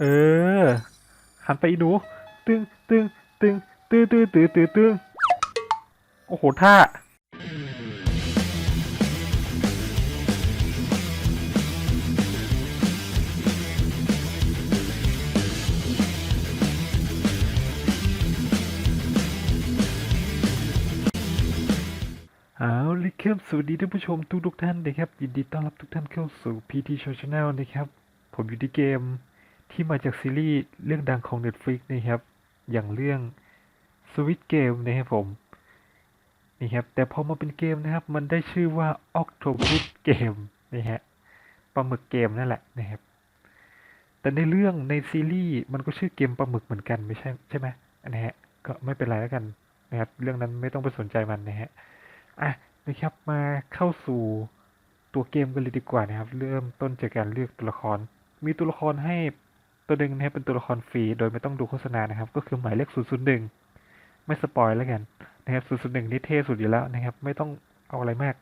เออ หันไปอีหนูตึงตึงตึงตื้อตื้อตื้อตื้อตึงโอ้โหท่าเอาเลยครับสวัสดีท่านผู้ชมทุกทุกท่านนะครับ ยินดีต้อนรับทุกท่านเข้าสู่ PT Show Channel นะครับ ผมอยู่ที่เกม ที่มาจากซีรีส์เรื่องดังของ Netflix นะครับ อย่างเรื่อง Switch Game นะครับผมนี่ครับแต่พอมาเป็นเกมนะครับ มันได้ชื่อว่า Octopus Game นะฮะปลาหมึกเกมนั่นแหละนะครับ แต่ในเรื่องในซีรีส์มันก็ชื่อเกมปลาหมึกเหมือนกันไม่ใช่ใช่ไหมนะฮะก็ไม่เป็นไรแล้วกันนะครับ เรื่องนั้นไม่ต้องไปสนใจมันนะฮะอะนะครับมาเข้าสู่ตัวเกมกันเลยดีกว่านะครับ เริ่มต้นจากการเลือกตัวละคร มีตัวละครให้ ตัวหนึ่งนะครับเป็นตัวละครฟรีโดยไม่ต้องดูโฆษณานะครับ ก็คือหมายเลข001 ไม่สปอยแล้วกันนะครับ001นี่เท่สุดอยู่แล้วนะครับ ไม่ต้องเอาอะไรมาก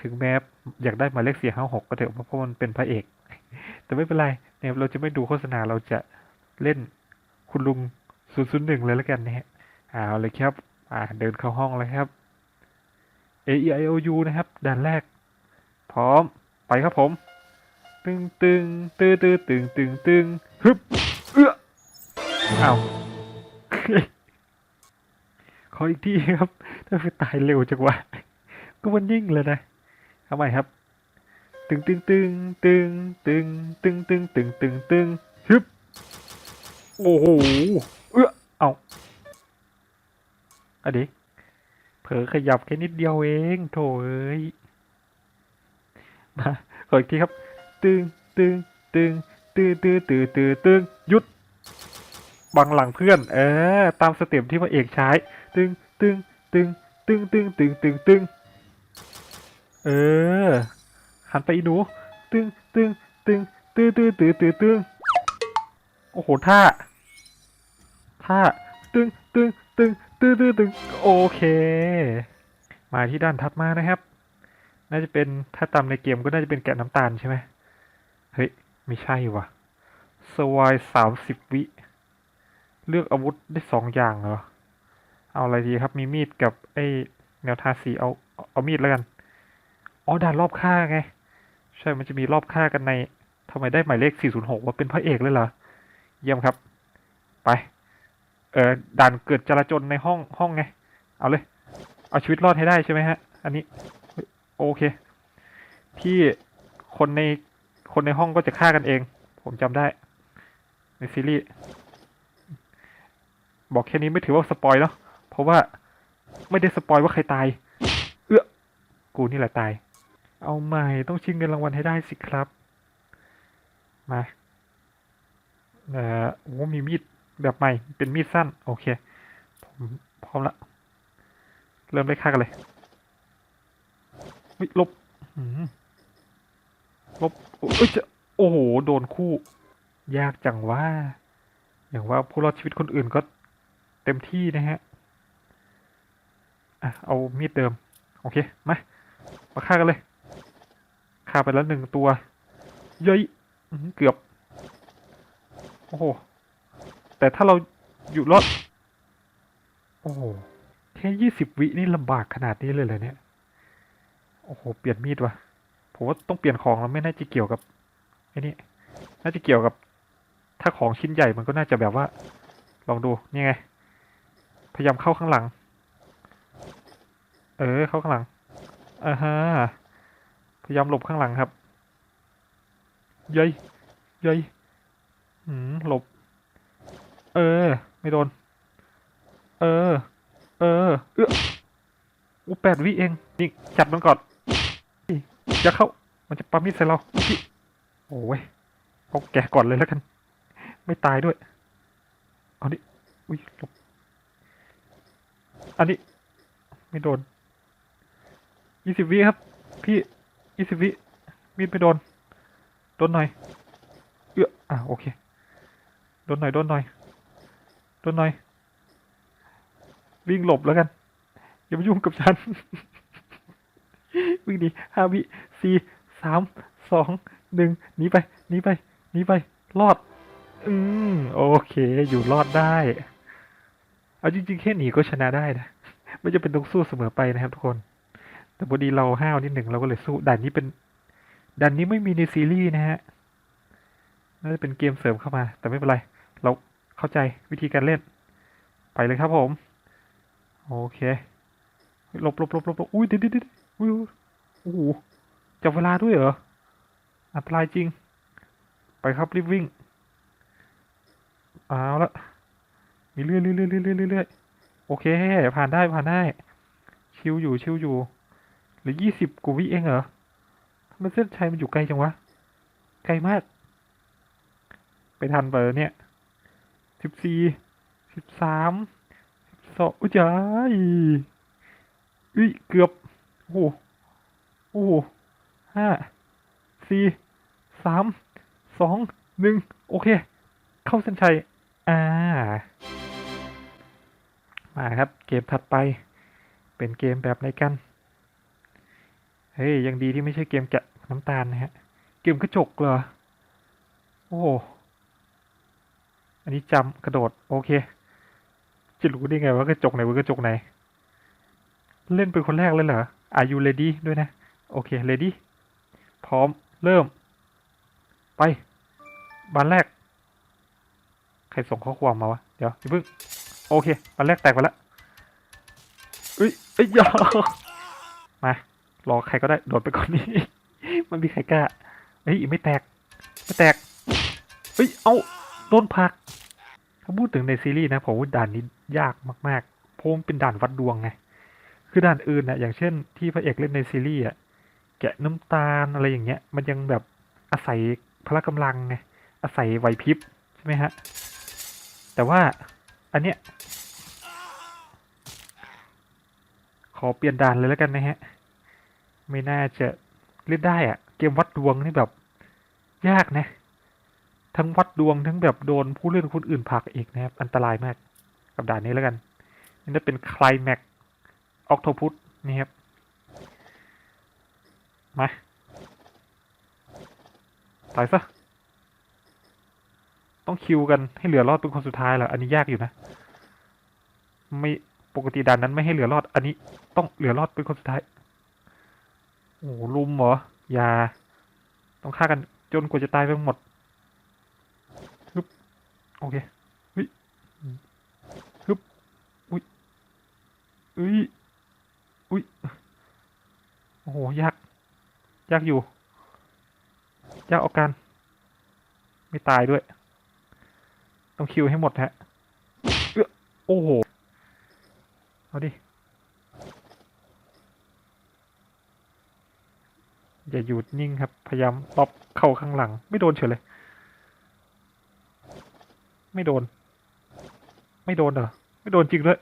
ถึงแม้อยากได้หมายเลข456ก็เถอะเพราะมันเป็นพระเอก แต่ไม่เป็นไรนะครับเราจะไม่ดูโฆษณาเราจะเล่นคุณลุง001 เลยแล้วกันนะฮะเอาเลยครับอ่าเดินเข้าห้องเลยครับ A E I O U นะครับด่านแรก พร้อมไปครับผม ตึงตึงตึงตึงตึงตึงตึงฮึบเอื้ออาขออีกทีครับถ้าไปตายเร็วจังวะก็มันยิ่งเลยนะเอาใหม่ครับ ตึงตึงตึงตึงตึงตึงตึงตึงตึงตึงฮึบโอ้โหเอื้อเอาอะดิเผลอขยับแค่นิดเดียวเอง โถเอ้ยมาขออีกทีครับ ตึงตึงตึงตึงตึงตึงตึงตึงหยุดบังหลังเพื่อน เออ ตามสเต็ปที่พระเอกใช้ ตึงตึงตึงตึงตึงตึงตึงตึงเออ หันไปอีหนู ตึงตึงตึงตึงตึงตึงตึงตึงโอ้โหท่าท่าตึงตึงตึงตึงตึงตึงโอเค มาที่ด้านถัดมานะครับ น่าจะเป็นถ้าตามในเกมก็น่าจะเป็นแกะน้ำตาลใช่ไหม เฮ้ย ไม่ใช่ว่ะสวายสามสิบวิ เลือกอาวุธได้สองอย่างเหรอ เอาอะไรดีครับ มีมีดกับไอ้แนวทาสีเอาเอามีดแล้วกัน อ๋อด่านรอบฆ่าไง ใช่ มันจะมีรอบฆ่ากันในทำไมได้หมายเลข 406 ว่าเป็นพระเอกเลยเหรอ เยี่ยมครับ ไป เออด่านเกิดจราจนในห้องห้องไง เอาเลย เอาชีวิตรอดให้ได้ใช่ไหมฮะ อันนี้ โอเคที่คนใน คนในห้องก็จะฆ่ากันเอง ผมจำได้ ในซีรีส์บอกแค่นี้ไม่ถือว่าสปอยเนาะเพราะว่าไม่ได้สปอยว่าใครตาย เอื้อกูนี่แหละตาย เอาใหม่ต้องชิงเงินรางวัลให้ได้สิครับ มาเอ่อโอ้มีมีดแบบใหม่ เป็นมีดสั้น โอเค ผมพร้อมละ เริ่มได้ฆ่ากันเลยเฮ้ยลบหืม ลบเอ้ยจะโอ้โห โดนคู่ ยากจังว่า อย่างว่าผู้รอดชีวิตคนอื่นก็เต็มที่นะฮะ อะ เอามีดเดิม โอเค มา มาฆ่ากันเลย ฆ่าไปแล้วหนึ่งตัวเย้ยเกือบ โอ้โห แต่ถ้าเราอยู่รอด โอ้โห แค่ยี่สิบวินี่ลำบากขนาดนี้เลยเลยเนี่ย โอ้โห เปลี่ยนมีดว่ะ ผมว่าต้องเปลี่ยนของแล้วไม่น่าจะเกี่ยวกับไอ้นี่น่าจะเกี่ยวกับ ถ้าของชิ้นใหญ่มันก็น่าจะแบบว่า ลองดูนี่ไง พยายามเข้าข้างหลัง เออเข้าข้างหลังอ่าฮะพยายามหลบข้างหลังครับย้ยย้ยหืมหลบ เออ ไม่โดน เออ เออ เอออู้แปดวิเองนี่จับมันก่อน อย่าเข้า มันจะปามีดใส่เราโอ้ยเอาแกะก่อนเลยแล้วกัน ไม่ตายด้วย เอาดิ อุ้ยหลบอันนี้ ไม่โดนยี่สิบวิครับ พี่ยี่สิบวิมีดไม่โดน โดนหน่อย เอื้ออะโอเค โดนหน่อย โดนหน่อย โดนหน่อย วิ่งหลบแล้วกัน อย่ามายุ่งกับฉัน วิ่งหนีห้าวิสี่สามสองหนึ่งหนีไปหนีไปหนีไปรอด อืมโอเค อยู่รอดได้ เอาจริงๆ แค่หนีก็ชนะได้นะไม่จะเป็นต้องสู้เสมอไปนะครับทุกคน แต่พอดีเราห้าวนิดหนึ่งเราก็เลยสู้ด่านนี้เป็นด่านนี้ไม่มีในซีรีส์นะฮะน่าจะเป็นเกมเสริมเข้ามา แต่ไม่เป็นไร เราเข้าใจวิธีการเล่น ไปเลยครับผม โอเคหลบหลบหลบหลบหลบอุ้ยเดี๋ยวเดี๋ยวเดี๋ยวอุ้ย อ้โหจับเวลาด้วยเหรอ อันตรายจริง ไปครับรีบวิ่ง เอาละมีเรื่อยเรื่อยเรื่อยเรื่อยเรื่อยเรื่อยโอเค ผ่านได้ผ่านได้ ชิวอยู่ชิวอยู่หรือยี่สิบกวิเองเหรอทำไมเส้นชัยมันอยู่ไกลจังวะ ไกลมาก ไปทันเปล่าเนี่ยสิบสี่สิบสามสิบสองอุ้ยจ้ายอุ้ยเกือบ โอ้โห โอ้ห้าสี่สามสองหนึ่งโอเค เข้าเส้นชัย อ่า มาครับ เกมถัดไป เป็นเกมแบบไหนกัน เฮ้ย ยังดีที่ไม่ใช่เกมแกะน้ำตาลนะฮะ เกมกระจกเหรอ โอ้โหอันนี้จำกระโดด โอเค จะรู้ได้ไงว่ากระจกไหนเป็นกระจกไหน เล่นเป็นคนแรกเลยเหรอ Are you ready ด้วยนะ โอเค ready พร้อมเริ่ม ไปบานแรก ใครส่งข้อความมาวะ เดี๋ยวอย่าเพิ่ง โอเคบานแรกแตกไปแล้วเอ้ยเอ้ยยามา รอใครก็ได้ โดดไปก่อนนี้ มันมีใครกล้าเฮ้ยไม่แตก ไม่แตกเฮ้ย เอาโดนผัก ถ้าพูดถึงในซีรีส์นะผมว่าด่านนี้ยากมากๆเพราะมันเป็นด่านวัดดวงไง คือด่านอื่นนะอย่างเช่นที่พระเอกเล่นในซีรีส์อะ แกะน้ำตาลอะไรอย่างเงี้ย มันยังแบบอาศัยพละกำลังไงอาศัยไหวพริบใช่ไหมฮะ แต่ว่าอันเนี้ยขอเปลี่ยนด่านเลยแล้วกันนะฮะ ไม่น่าจะเล่นได้อะเกมวัดดวงนี่แบบยากนะ ทั้งวัดดวงทั้งแบบโดนผู้เล่นคนอื่นผลักอีกนะครับ อันตรายมาก กับด่านนี้แล้วกัน นี่จะเป็นคลายแม็กออกโทพุทนี่ครับ มา ตายซะ ต้องคิวกันให้เหลือรอดเป็นคนสุดท้ายเหรอ อันนี้ยากอยู่นะ ไม่ปกติด่านนั้นไม่ให้เหลือรอด อันนี้ต้องเหลือรอดเป็นคนสุดท้าย โอ้โหลุมเหรอ อย่า ต้องฆ่ากันจนกว่าจะตายไปหมดฮึบโอเคฮึฮึบอุ้ยอุ้ยอุ้ยโอ้โหยาก ยากอยู่ยากเอาการไม่ตายด้วย ต้องคิวให้หมดฮะโอ้โห เอาดิ อย่าหยุดนิ่งครับ พยายามตบเข้าข้างหลัง ไม่โดนเฉยเลย ไม่โดน ไม่โดนเหรอ ไม่โดนจริงเลย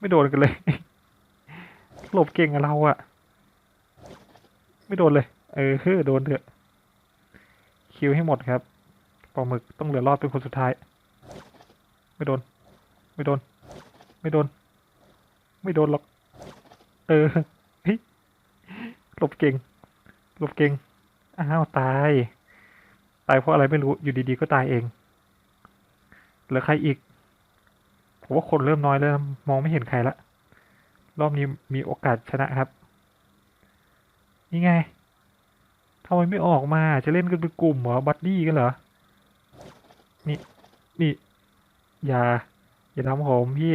ไม่โดนกันเลย หลบเก่งอะเราอะ ไม่โดนเลย เออเฮ้อโดนเถอะคิวให้หมดครับปลาหมึกต้องเหลือรอดเป็นคนสุดท้าย ไม่โดน ไม่โดน ไม่โดน ไม่โดนหรอก เออเฮ้ยหลบเก่งหลบเก่งอ้าวตาย ตายเพราะอะไรไม่รู้อยู่ดีๆก็ตายเองเหลือใครอีกผมว่าคนเริ่มน้อยแล้วมองไม่เห็นใครละรอบนี้มีโอกาสชนะครับ นี่ไงทำไมไม่ออกมาจะเล่นกันเป็นกลุ่มเหรอบัดดี้กันเหรอ นี่ นี่ อย่า อย่าทำผมพี่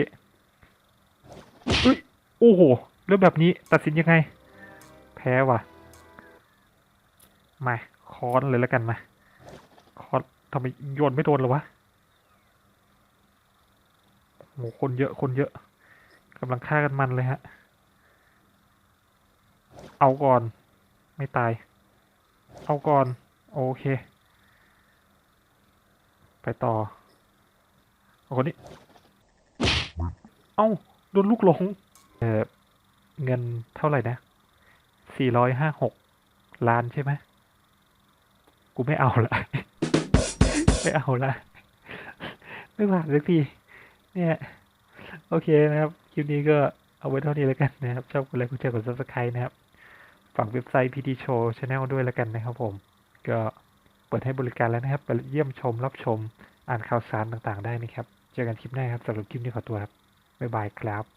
อุ้ยโอ้โหเรื่องแบบนี้ตัดสินยังไง แพ้ว่ะ มาคอนเลยแล้วกันมาคอนทำไมโยนไม่โดนเหรอวะโหคนเยอะคนเยอะกำลังฆ่ากันมันเลยฮะ เอาก่อน ไม่ตาย เอาก่อน โอเค ไปต่อเอาคนนี้ เอ้า โดนลูกหลง เออเงินเท่าไหร่นะสี่ร้อยห้าหกล้านใช่ไหม กูไม่เอาละ ไม่เอาละ ไม่ผ่านสักที เนี่ย โอเคนะครับ คลิปนี้ก็เอาไว้เท่านี้แล้วกันนะครับ ชอบกดไลค์กดแชร์กด subscribe นะครับ ฝากเว็บไซต์ PT Show Channel ด้วยแล้วกันนะครับผม ก็เปิดให้บริการแล้วนะครับ ไปเยี่ยมชมรับชม อ่านข่าวสารต่างๆ ได้นะครับ เจอกันคลิปหน้าครับสำหรับคลิปนี้ขอตัวครับ บ๊ายบายครับ